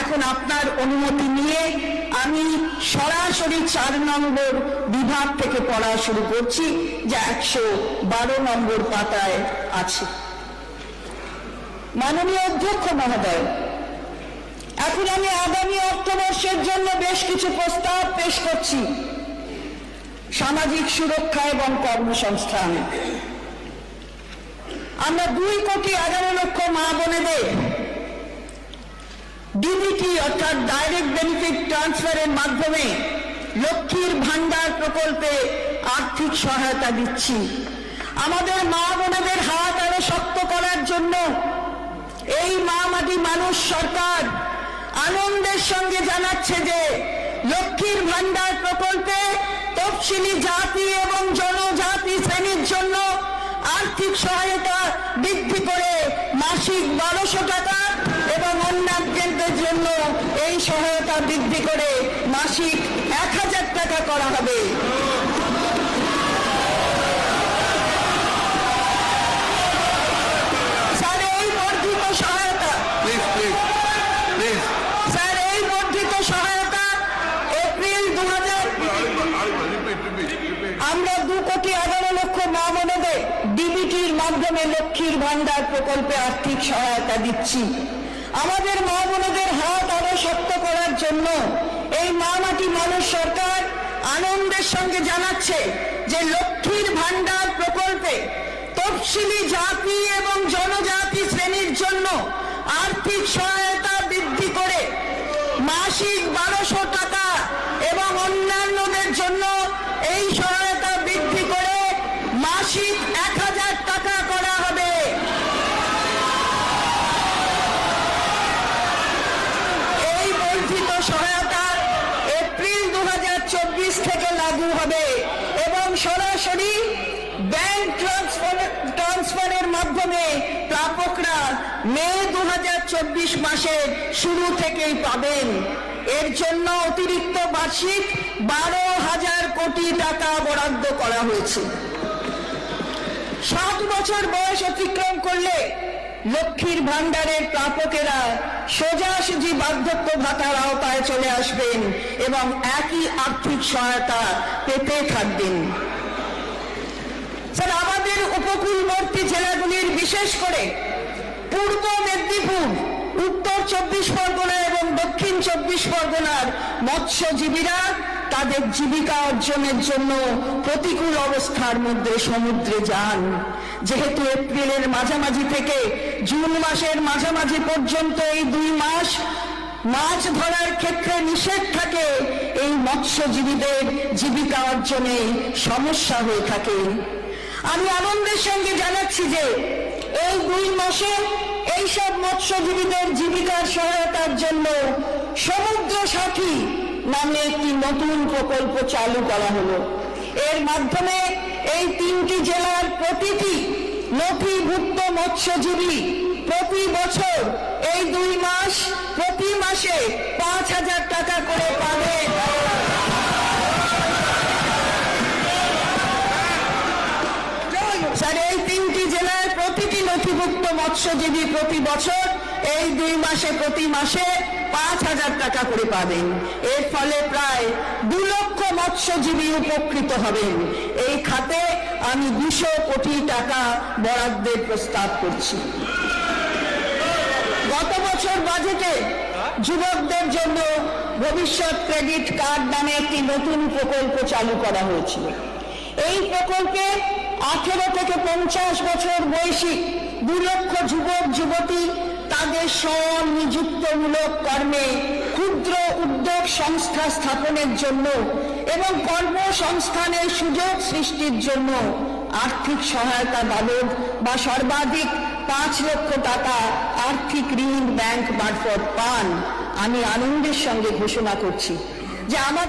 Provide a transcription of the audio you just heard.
এখন আপনার অনুমতি নিয়ে আমি সরাসরি চার নম্বর বিভাগ থেকে পড়া শুরু করছি, যা একশো বারো নম্বর পাতায় আছে। মাননীয় অধ্যক্ষ মহোদয়, এখন আমি আগামী অর্থবর্ষের জন্য বেশ কিছু প্রস্তাব পেশ করছি। সামাজিক সুরক্ষা এবং কর্মসংস্থান। আমরা দুই কোটি এগারো লক্ষ মা বোনেদের ডিবিটি অর্থাৎ ডাইরেক্ট বেনিফিট ট্রান্সফারের মাধ্যমে লক্ষ্মীর ভান্ডার প্রকল্পে আর্থিক সহায়তা দিচ্ছি। আমাদের মা বোনেদের হাত আরও শক্ত করার জন্য এই মা মাটি মানুষ সরকার আনন্দের সঙ্গে জানাচ্ছে যে লক্ষ্মীর ভান্ডার প্রকল্পে তফসিলি জাতি এবং জনজাতি শ্রেণির জন্য আর্থিক সহায়তা বৃদ্ধি করে মাসিক বারোশো টাকা এবং জন্য এই সহায়তা বৃদ্ধি করে মাসিক এক হাজার টাকা করা হবে. আমরা দু কোটি এগারো লক্ষ মা ডিবিটির মাধ্যমে লক্ষ্মীর ভান্ডার প্রকল্পে আর্থিক সহায়তা দিচ্ছি আমাদের মা বোনদের হাত আরও শক্ত করার জন্য এই মা মাটি মানুষ সরকার আনন্দের সঙ্গে জানাচ্ছে যে লক্ষ্মীর ভান্ডার প্রকল্পে তফসিলি জাতি এবং জনজাতি শ্রেণির জন্য আর্থিক সহায়তা বৃদ্ধি করে মাসিক বারোশো টাকা এবং অন্যান্যদের জন্য এই সহায়তা বৃদ্ধি করে মাসিক এক হাজার টাকা করা হবে এই বর্ধিত সহায়তা এপ্রিল দু হাজার চব্বিশ থেকে লাগু হবে এবং সরাসরি ব্যাংক ট্রান্সফার, ট্রান্সফারের মাধ্যমে প্রাপকরা মে দু হাজার চব্বিশ মাসের শুরু থেকেই পাবেন। এর জন্য অতিরিক্ত বার্ষিক বারো হাজার কোটি টাকা বরাদ্দ করা হয়েছে। সাত বছর বয়স অতিক্রম করলে লক্ষ্মীর ভান্ডারের প্রাপকেরা সোজাসুজি বার্ধক্য ভাতার আওতায় চলে আসবেন এবং একই আর্থিক সহায়তা পেতে থাকবেন। স্যার, আমাদের উপকূলবর্তী জেলাগুলির বিশেষ করে পূর্ব মেদিনীপুর, উত্তর চব্বিশ পরগনা এবং দক্ষিণ চব্বিশ পরগনার মৎস্যজীবীরা তাদের জীবিকা অর্জনের জন্য প্রতিকূল অবস্থার মধ্যে সমুদ্রে যান। যেহেতু এপ্রিলের মাঝামাঝি থেকে জুন মাসের মাঝামাঝি পর্যন্ত এই দুই মাস মাছ ধরার ক্ষেত্রে নিষেধ থাকে, এই মৎস্যজীবীদের জীবিকা অর্জনে সমস্যা হয়ে থাকে। আমি আনন্দের সঙ্গে জানাচ্ছি যে এই দুই মাসে এইসব মৎস্যজীবীদের জীবিকার সহায়তার জন্য সমুদ্র সাথী নামে একটি নতুন প্রকল্প চালু করা হলো। এর মাধ্যমে এই তিনটি জেলার প্রতিটি নথিভুক্ত মৎস্যজীবী প্রতি বছর এই দুই মাস, প্রতি মাসে পাঁচ হাজার টাকা করে পাবে। স্যার, এই তিনটি জেলায় প্রতিটি নথিভুক্ত মৎস্যজীবী প্রতি বছর এই দুই মাসে, প্রতি মাসে পাঁচ হাজার টাকা করে পাবেন। এর ফলে প্রায় দু লক্ষ মৎস্যজীবী উপকৃত হবেন। এই খাতে আমি দুশো কোটি টাকা বরাদ্দের প্রস্তাব করছি। গত বছর বাজেটে যুবকদের জন্য ভবিষ্যৎ ক্রেডিট কার্ড নামে একটি নতুন প্রকল্প চালু করা হয়েছিল। এই প্রকল্পে আঠেরো থেকে পঞ্চাশ বছর বয়সী দু লক্ষ যুবক, যুবতী তাদের স্বনিযুক্তমূলক কর্মে ক্ষুদ্র উদ্যোগ সংস্থা স্থাপনের জন্য এবং কর্মসংস্থানের সুযোগ সৃষ্টির জন্য আর্থিক সহায়তা বাবদ বা সর্বাধিক পাঁচ লক্ষ টাকা আর্থিক ঋণ ব্যাংক মারফত পান, আমি আনন্দের সঙ্গে ঘোষণা করছি যে আমাদের